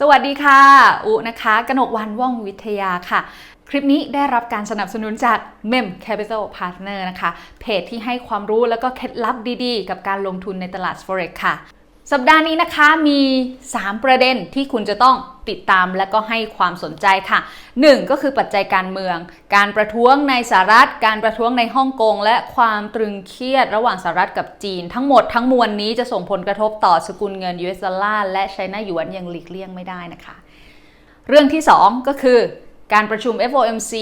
สวัสดีค่ะ อุนะคะ กนกวันว่องวิทยาค่ะ คลิปนี้ได้รับการสนับสนุนจาก Mem Capital Partner นะคะ เพจที่ให้ความรู้แล้วก็เคล็ดลับดีๆ กับการลงทุนในตลาด Forex ค่ะ สัปดาห์นี้นะคะมี 3 ประเด็นที่คุณจะต้องติดตามและก็ให้ความสนใจค่ะ 1. ก็คือปัจจัยการเมือง การประท้วงในสหรัฐ การประท้วงในฮ่องกง และความตรึงเครียดระหว่างสหรัฐกับจีน ทั้งหมดทั้งมวลนี้จะส่งผลกระทบต่อสกุลเงิน US ดอลลาร์และไชน่าหยวนย่างหลีกเลี่ยงไม่ได้นะคะ เรื่องที่ 2 ก็คือการประชุม FOMC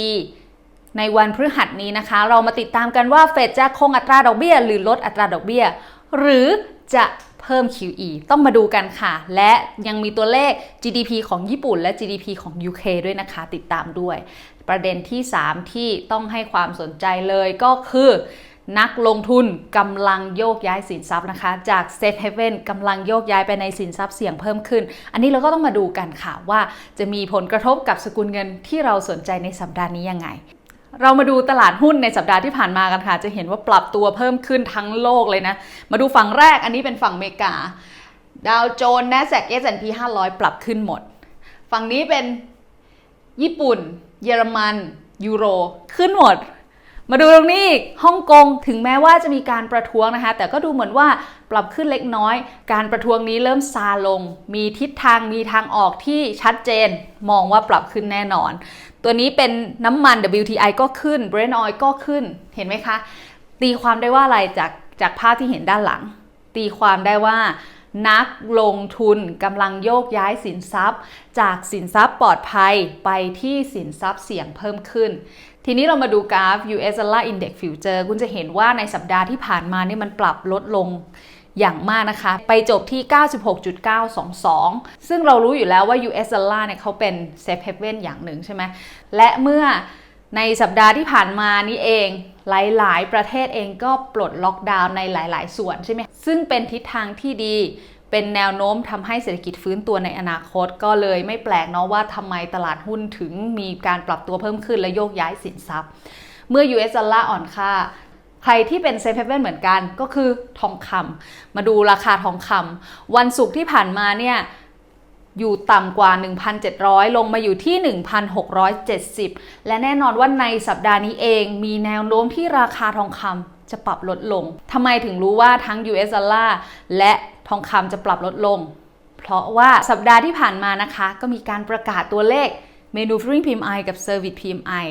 ในวันพฤหัสนี้นะคะ เรามาติดตามกันว่าเฟดจะคงอัตราดอกเบี้ย หรือลดอัตราดอกเบี้ย หรือจะ เพิ่ม QE ต้องมาดูกันค่ะ และยังมีตัวเลข GDP ของญี่ปุ่น และ GDP ของ UK ด้วยนะคะ ติดตามด้วย ประเด็นที่ 3 ที่ต้องให้ความสนใจเลยก็คือนักลงทุนกำลังโยกย้ายสินทรัพย์นะคะ จาก Safe Haven กำลังโยกย้ายไปในสินทรัพย์เสี่ยงเพิ่มขึ้น อันนี้เราก็ต้องมาดูกันค่ะว่าจะมีผลกระทบกับสกุลเงินที่เราสนใจในสัปดาห์นี้ยังไง เรามาดูตลาดหุ้นในสัปดาห์ที่ผ่านมากันค่ะ จะเห็นว่าปรับตัวเพิ่มขึ้นทั้งโลกเลยนะ มาดูฝั่งแรกอันนี้เป็นฝั่งอเมริกา ดาวโจนส์ NASDAQ S&P 500 ปรับขึ้นหมด ฝั่งนี้เป็นญี่ปุ่น เยอรมัน ยูโร ขึ้นหมด มาดูตรงนี้อีกฮ่องกงถึงแม้ว่าจะมีการประท้วงนะคะ แต่ก็ดูเหมือนว่าปรับขึ้นเล็กน้อย การประท้วงนี้เริ่มซาลง มีทิศทางมีทางออกที่ชัดเจน มองว่าปรับขึ้นแน่นอน ตัวนี้เป็นน้ำมัน WTI ก็ขึ้น Brent oil ก็ขึ้น เห็นไหมคะ ตีความได้ว่าอะไรจากจากภาพที่เห็นด้านหลัง ตีความได้ว่านักลงทุนกำลังโยกย้ายสินทรัพย์ จากสินทรัพย์ปลอดภัยไปที่สินทรัพย์เสี่ยงเพิ่มขึ้น ทีนี้เรามาดูกราฟ US Dollar Index Future คุณจะเห็นว่าในสัปดาห์ที่ผ่านมานี่มันปรับลดลง อย่างมากนะคะ ไปจบที่ 96.922 ซึ่งเรารู้อยู่แล้วว่า US Dollar เนี่ยเขาเป็น Safe Haven อย่างหนึ่งใช่ไหมและเมื่อในสัปดาห์ที่ผ่านมานี้เอง หลาย ๆ ประเทศเองก็ปลดล็อกดาวน์ในหลาย ๆ ส่วนใช่ไหมซึ่งเป็นทิศทางที่ดีเป็นแนวโน้มทำให้เศรษฐกิจฟื้นตัวในอนาคตก็เลยไม่แปลกเนาะว่าทำไมตลาดหุ้นถึงมีการปรับตัวเพิ่มขึ้นและโยกย้ายสินทรัพย์ เมื่อ US ดอลลาร์อ่อนค่า ใครที่เป็นเซฟเฮเว่นเหมือนกันก็คือทองคำมาดูราคาทองคำวันศุกร์ที่ผ่านมาเนี่ยอยู่ต่ำกว่า 1,700 ลงมาอยู่ที่ 1,670 และแน่นอนว่าในสัปดาห์นี้เองมีแนวโน้มที่ราคาทองคำจะปรับลดลง ทำไมถึงรู้ว่าทั้ง US ดอลลาร์และทองคำจะปรับลดลง เพราะว่าสัปดาห์ที่ผ่านมานะคะ ก็มีการประกาศตัวเลข Manufacturing PMI กับ Service PMI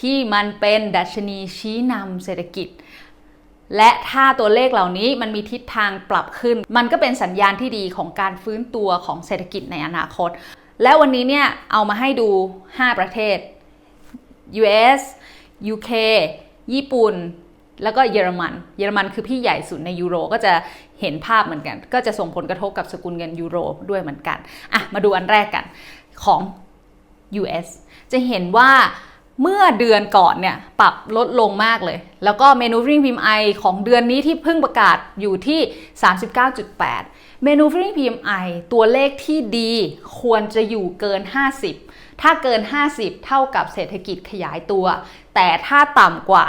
ที่มันเป็นดัชนีชี้นำเศรษฐกิจ และถ้าตัวเลขเหล่านี้มันมีทิศทางปรับขึ้น มันก็เป็นสัญญาณที่ดีของการฟื้นตัวของเศรษฐกิจในอนาคต และวันนี้เนี่ยเอามาให้ดู 5 ประเทศ US UK ญี่ปุ่น แล้วก็เยอรมัน เยอรมันคือพี่ใหญ่สุดในยูโรก็จะเห็นภาพเหมือนกัน ก็จะส่งผลกระทบกับสกุลเงินยูโรด้วยเหมือนกัน อะ มาดูอันแรกกันของ US จะเห็นว่า เมื่อเดือนก่อนเนี่ยปรับลดลงมากเลย แล้วก็เมนูฟริงพิมไอของเดือนนี้ที่เพิ่งประกาศอยู่ที่ 39.8 เมนูฟริงพิมไอตัวเลขที่ดีควรจะอยู่เกิน 50 ถ้าเกิน 50 เท่ากับเศรษฐกิจขยายตัว แต่ถ้าต่ำกว่า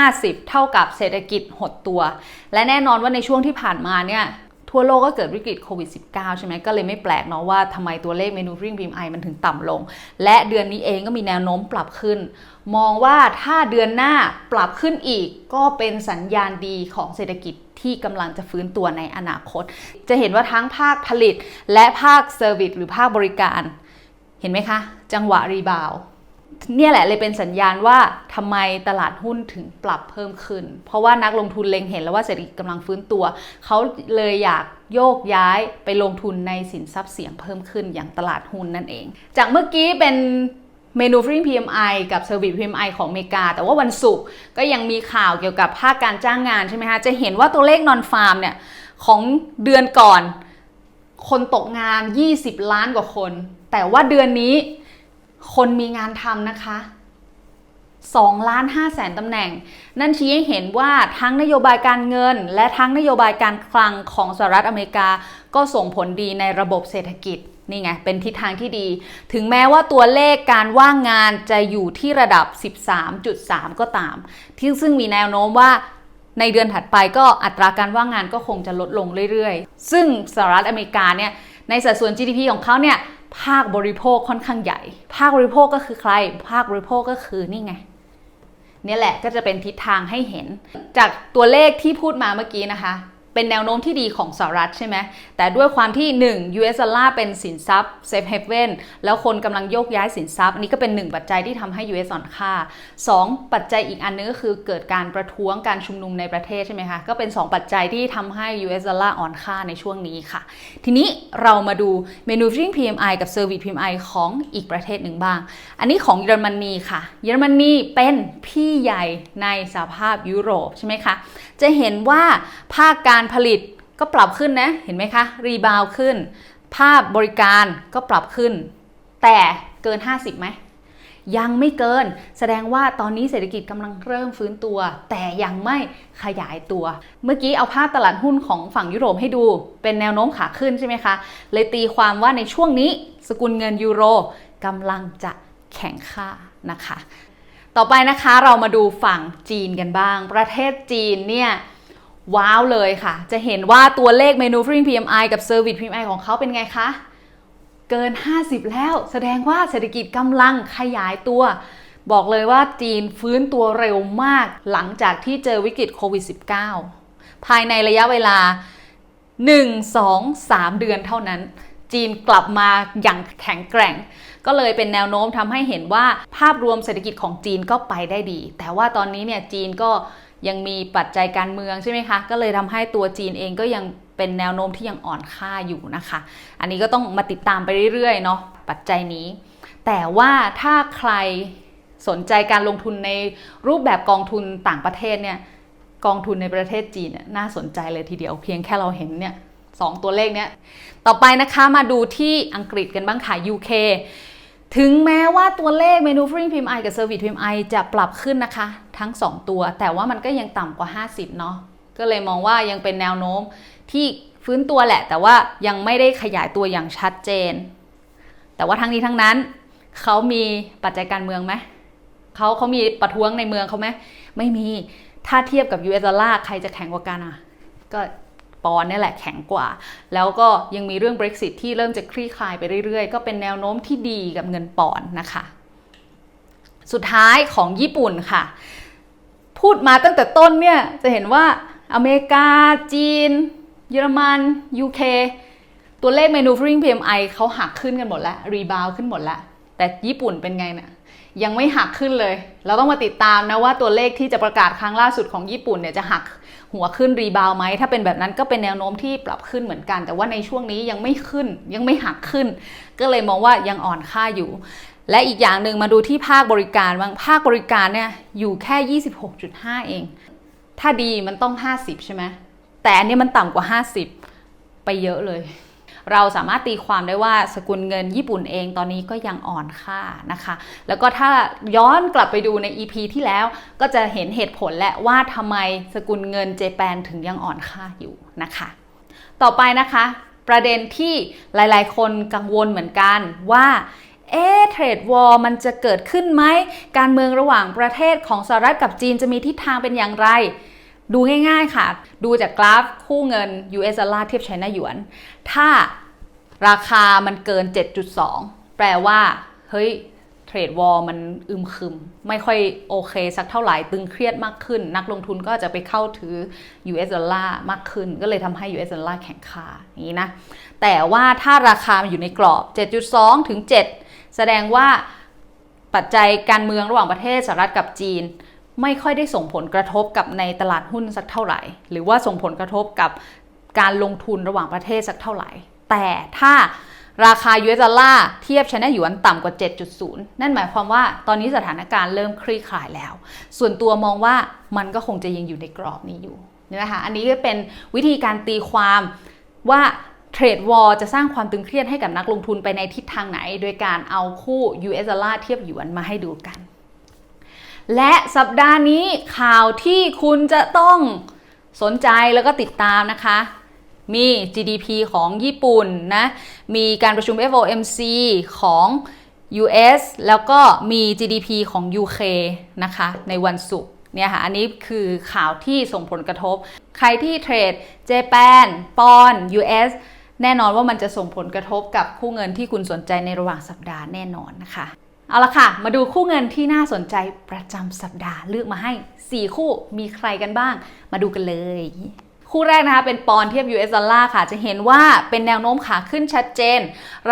50 เท่ากับเศรษฐกิจหดตัว และแน่นอนว่าในช่วงที่ผ่านมาเนี่ย ทั่วโลกก็เกิดวิกฤตโควิด -19 ใช่ไหมก็เลยไม่แปลกเนาะว่าทำไมตัวเลขเมนูฟริงพิมไอมันถึงต่ำลง และเดือนนี้เองก็มีแนวโน้มปรับขึ้น มองว่าถ้าเดือนหน้าปรับขึ้นอีก ก็เป็นสัญญาณดีของเศรษฐกิจที่กำลังจะฟื้นตัวในอนาคต จะเห็นว่าทั้งภาคผลิต และภาคเซอร์วิสหรือภาคบริการ เห็นไหมคะ จังหวะรีบาวด์ เนี่ยแหละเลยเป็นสัญญาณว่าทำไมตลาดหุ้นถึงปรับเพิ่มขึ้น เพราะว่านักลงทุนเล็งเห็นแล้วว่าเศรษฐกิจกำลังฟื้นตัว เขาเลยอยากโยกย้ายไปลงทุนในสินทรัพย์เสี่ยงเพิ่มขึ้นอย่างตลาดหุ้นนั่นเอง จากเมื่อกี้เป็นเมนูฟริง PMI กับ Service PMI ของอเมริกา แต่ว่าวันศุกร์ก็ยังมีข่าวเกี่ยวกับภาคการจ้างงานใช่ไหมคะจะเห็นว่าตัวเลขนอนฟาร์มเนี่ยของเดือนก่อน คนตกงาน 20 ล้านกว่าคน แต่ว่าเดือนนี้ คนมีงานทำนะคะ2ล้าน5แสนตำแหน่ง นั่นชี้ให้เห็นว่าทั้งนโยบายการเงิน และทั้งนโยบายการคลังของสหรัฐอเมริกา ก็ส่งผลดีในระบบเศรษฐกิจนี่ไง เป็นทิศทางที่ดี ถึงแม้ว่าตัวเลขการว่างงานจะอยู่ที่ระดับ 13.3 ก็ตาม ที่ซึ่งมีแนวโน้มว่าในเดือนถัดไปก็อัตราการว่างงานก็คงจะลดลงเรื่อยๆ ซึ่งสหรัฐอเมริกาเนี่ยในสัดส่วน GDP ของเขาเนี่ย ภาคบริโภคค่อนข้างใหญ่ ภาคบริโภคก็คือใคร ภาคบริโภคก็คือนี่ไงเนี่ยแหละก็จะเป็นทิศทางให้เห็น จากตัวเลขที่พูดมาเมื่อกี้นะคะ เป็นแนวโน้มที่ดีของสหรัฐใช่ไหมแต่ด้วยความที่ 1 US dollar เป็นสินทรัพย์ safe haven แล้วคนกำลังโยกย้ายสินทรัพย์อันนี้ก็เป็นหนึ่งปัจจัยที่ทำให้ US อ่อนค่า 2 ปัจจัยอีกอันนึงก็คือเกิดการประท้วงการชุมนุมในประเทศใช่ไหมคะก็เป็น 2 ปัจจัยที่ทำให้ US dollar อ่อนค่าในช่วงนี้ค่ะ ทีนี้เรามาดู manufacturing PMI กับ service PMI ของอีกประเทศหนึ่งบ้าง อันนี้ของเยอรมนีค่ะ เยอรมนีเป็นพี่ใหญ่ในสหภาพยุโรปใช่ไหมคะจะเห็นว่าภาคการผลิตก็ปรับขึ้นนะ เห็นไหมคะ รีบาวขึ้น ภาพบริการก็ปรับขึ้น แต่เกิน 50ไหมยังไม่เกิน แสดงว่าตอนนี้เศรษฐกิจกำลังเริ่มฟื้นตัว แต่ยังไม่ขยายตัว เมื่อกี้เอาภาพตลาดหุ้นของฝั่งยุโรปให้ดู เป็นแนวโน้มขาขึ้นใช่ไหมคะ เลยตีความว่าในช่วงนี้สกุลเงินยูโรกำลังจะแข็งค่านะคะ ต่อไปนะคะเรามาดูฝั่งจีนกันบ้าง ประเทศจีนเนี่ย ว้าวเลยค่ะ จะเห็นว่าตัวเลข manufacturing PMI กับ service PMI ของเขาเป็นไงคะ เกิน 50 แล้ว แสดงว่าเศรษฐกิจกำลังขยายตัว บอกเลยว่าจีนฟื้นตัวเร็วมากหลังจากที่เจอวิกฤตโควิด -19 ภายในระยะเวลา 1 2 3 เดือนเท่านั้น จีนกลับมาอย่างแข็งแกร่งก็เลยเป็นแนวโน้มทำให้เห็นว่าภาพรวมเศรษฐกิจของจีนก็ไปได้ดี แต่ว่าตอนนี้เนี่ยจีนก็ ยังมีปัจจัยการเมืองใช่ไหมคะ ก็เลยทำให้ตัวจีนเองก็ยังเป็นแนวโน้มที่ยังอ่อนค่าอยู่นะคะ อันนี้ก็ต้องมาติดตามไปเรื่อยๆเนาะปัจจัยนี้ แต่ว่าถ้าใครสนใจการลงทุนในรูปแบบกองทุนต่างประเทศเนี่ยกองทุนในประเทศจีนเนี่ยน่าสนใจเลยทีเดียวเพียงแค่เราเห็นเนี่ยสองตัวเลขเนี้ยต่อไปนะคะมาดูที่อังกฤษกันบ้างค่ะ UK ถึงแม้ว่าตัวเลข manufacturing PMI กับ service PMI จะปรับขึ้นนะคะ ทั้ง 2 ตัว แต่ว่ามันก็ยังต่ำกว่า 50 เนาะก็เลยมองว่ายังเป็นแนวโน้มที่ฟื้นตัวแหละ แต่ว่ายังไม่ได้ขยายตัวอย่างชัดเจน แต่ว่าทั้งนี้ทั้งนั้นเขามีปัจจัยการเมืองไหมเขาเขามีประท้วงในเมืองเขาไหมไม่มีถ้าเทียบกับ US ดอลลาร์ใครจะแข็งกว่ากันอะ ก็ปอนนี่แหละแข็งกว่า แล้วก็ยังมีเรื่อง Brexit ที่เริ่มจะคลี่คลายไปเรื่อยๆ ก็เป็นแนวโน้มที่ดีกับเงินปอนนะคะ สุดท้ายของญี่ปุ่นค่ะ พูดมาตั้งแต่ต้นเนี่ย จะเห็นว่าอเมริกา จีน เยอรมัน UK ตัวเลข manufacturing PMI เขาหักขึ้นกันหมดแล้ว รีบาวขึ้นหมดแล้ว แต่ญี่ปุ่นเป็นไงเนี่ยยังไม่หักขึ้นเลย เราต้องมาติดตามนะว่าตัวเลขที่จะประกาศครั้งล่าสุดของญี่ปุ่นเนี่ยจะหักหัวขึ้นรีบาวไหม ถ้าเป็นแบบนั้นก็เป็นแนวโน้มที่ปรับขึ้นเหมือนกัน แต่ว่าในช่วงนี้ยังไม่ขึ้นยังไม่หักขึ้น ก็เลยมองว่ายังอ่อนค่าอยู่ และอีกอย่างหนึ่งมาดูที่ภาคบริการบ้างภาคบริการเนี่ยอยู่แค่ 26.5 เอง ถ้าดีมันต้อง 50 ใช่ไหมแต่อันนี้มันต่ำกว่า 50 ไปเยอะเลย เราสามารถตีความได้ว่าสกุลเงินญี่ปุ่นเองตอนนี้ก็ยังอ่อนค่านะคะ แล้วก็ถ้าย้อนกลับไปดูใน EP ที่แล้วก็จะเห็นเหตุผลและว่าทำไมสกุลเงินเจแปนถึงยังอ่อนค่าอยู่นะคะ ต่อไปนะคะ ประเด็นที่หลาย ๆ คนกังวลเหมือนกันว่า เอ๊เทรดวอร์มันจะเกิดขึ้นไหม การเมืองระหว่างประเทศของสหรัฐกับจีนจะมีทิศทางเป็นอย่างไร ดูง่ายๆค่ะ ดูจากกราฟคู่เงิน US ดอลลาร์เทียบไชน่าหยวน ถ้าราคามันเกิน 7.2 แปลว่า เฮ้ยเทรดวอลมันอึมครึม ไม่ค่อยโอเคสักเท่าไหร่ตึงเครียดมากขึ้น นักลงทุนก็จะไปเข้าถือ US ดอลลาร์มากขึ้น ก็เลยทำให้ US ดอลลาร์แข็งค่าอย่างนี้นะ แต่ว่าถ้าราคามันอยู่ในกรอบ 7.2 ถึง 7 แสดงว่าปัจจัยการเมืองระหว่างประเทศสหรัฐกับจีน ไม่ค่อยได้ส่งผลกระทบกับในตลาดหุ้นสักเท่าไหร่ หรือว่าส่งผลกระทบกับการลงทุนระหว่างประเทศสักเท่าไหร่ แต่ถ้าราคา US ดอลลาร์เทียบชนะหยวนต่ำกว่า 7.0 นั่นหมายความว่าตอนนี้สถานการณ์เริ่มคลี่คลายแล้ว ส่วนตัวมองว่ามันก็คงจะยังอยู่ในกรอบนี้อยู่นะคะอันนี้ก็เป็นวิธีการตีความว่า เทรดวอลจะสร้างความตึงเครียดให้กับนักลงทุนไปในทิศทางไหน โดยการเอาคู่ US ดอลลาร์เทียบหยวนมาให้ดูกัน และสัปดาห์นี้ข่าวที่คุณจะต้องสนใจแล้วก็ติดตามนะคะ มี GDP ของญี่ปุ่นนะ มีการประชุม FOMC ของ US แล้วก็มี GDP ของ UK นะคะ ในวันศุกร์เนี่ยค่ะอันนี้คือข่าวที่ส่งผลกระทบ ใครที่เทรดเจแปนปอน US แน่นอนว่ามันจะส่งผลกระทบกับคู่เงินที่คุณสนใจในระหว่างสัปดาห์แน่นอนนะคะ เอาละค่ะ มาดูคู่เงินที่น่าสนใจประจำสัปดาห์เลือกมาให้ 4 คู่มีใครกันบ้าง มาดูกันเลย คู่แรกนะคะเป็นปอนด์เทียบ US ดอลลาร์ค่ะ จะเห็นว่าเป็นแนวโน้มขาขึ้นชัดเจน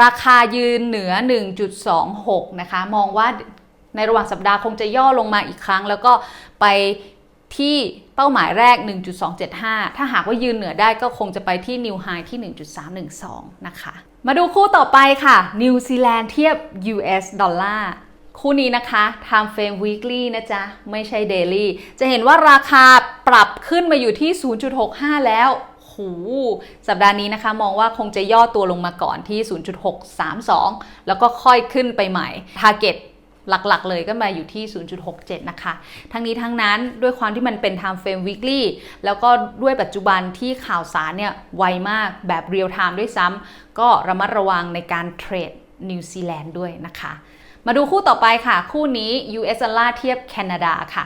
ราคายืนเหนือ 1.26 นะคะ มองว่าในระหว่างสัปดาห์คงจะย่อลงมาอีกครั้ง แล้วก็ไปที่ เป้าหมายแรก 1.275 ถ้าหากว่ายืนเหนือได้ก็คงจะไปที่นิวไฮที่ 1.312 นะคะ มาดูคู่ต่อไปค่ะ นิวซีแลนด์เทียบ US ดอลลาร์คู่นี้นะคะ time frame weekly นะจ๊ะ ไม่ใช่ daily จะเห็นว่าราคาปรับขึ้นมาอยู่ที่ 0.65 แล้วหูสัปดาห์นี้นะคะ มองว่าคงจะย่อตัวลงมาก่อนที่ 0.632 แล้วก็ค่อยขึ้นไปใหม่ target หลักๆ เลยก็มาอยู่ที่ 0.67 นะคะ ทั้งนี้ทั้งนั้นด้วยความที่มันเป็น time frame weekly แล้วก็ด้วยปัจจุบันที่ข่าวสารเนี่ยไวมากแบบ real time ด้วยซ้ำก็ระมัดระวังในการเทรดนิวซีแลนด์ด้วยนะคะ มาดูคู่ต่อไปค่ะ คู่นี้ US ดอลลาร์เทียบแคนาดาค่ะ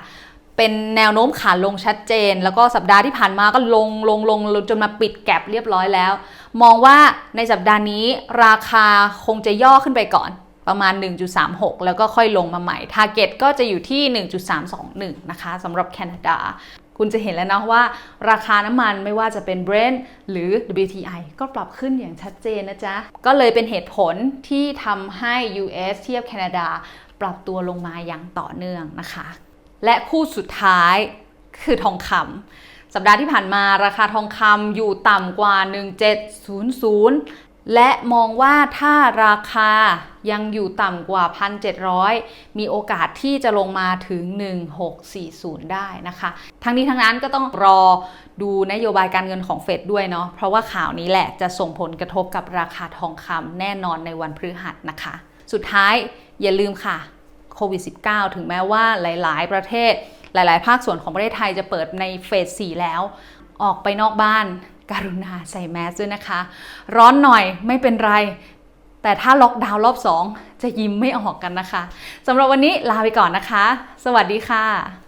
เป็นแนวโน้มขาลงชัดเจน แล้วก็สัปดาห์ที่ผ่านมาก็ลงลงลงลงจนมาปิดแก็บเรียบร้อยแล้ว มองว่าในสัปดาห์นี้ราคาคงจะย่อขึ้นไปก่อน ประมาณ 1.36 แล้วก็ค่อยลงมาใหม่ ทาร์เก็ตก็จะอยู่ที่ 1.321 นะคะสำหรับแคนาดา คุณจะเห็นแล้วนะว่า ราคาน้ำมันไม่ว่าจะเป็น Brent หรือ WTI ก็ปรับขึ้นอย่างชัดเจนนะจ๊ะ ก็เลยเป็นเหตุผลที่ทำให้ US เทียบแคนาดา ปรับตัวลงมาอย่างต่อเนื่องนะคะ และคู่สุดท้ายคือทองคำสัปดาห์ที่ผ่านมาราคาทองคำอยู่ต่ำกว่า 1700 และมองว่าถ้าราคายังอยู่ต่ำกว่า 1,700 มีโอกาสที่จะลงมาถึง 1640 ได้นะคะ ทั้งนี้ทั้งนั้นก็ต้องรอดูนโยบายการเงินของเฟดด้วยเนาะ เพราะว่าข่าวนี้แหละจะส่งผลกระทบกับราคาทองคำแน่นอนในวันพฤหัสนะคะ สุดท้ายอย่าลืมค่ะโควิด -19 ถึงแม้ว่าหลาย ๆ ประเทศ หลาย ๆ ภาคส่วนของประเทศไทยจะเปิดในเฟส 4 แล้ว ออกไปนอกบ้าน การุณาใส่แมสด้วยนะคะ ร้อนหน่อยไม่เป็นไร แต่ถ้าล็อกดาวน์รอบ 2 จะยิ้มไม่ออกกันนะคะสำหรับวันนี้ลาไปก่อนนะคะ สวัสดีค่ะ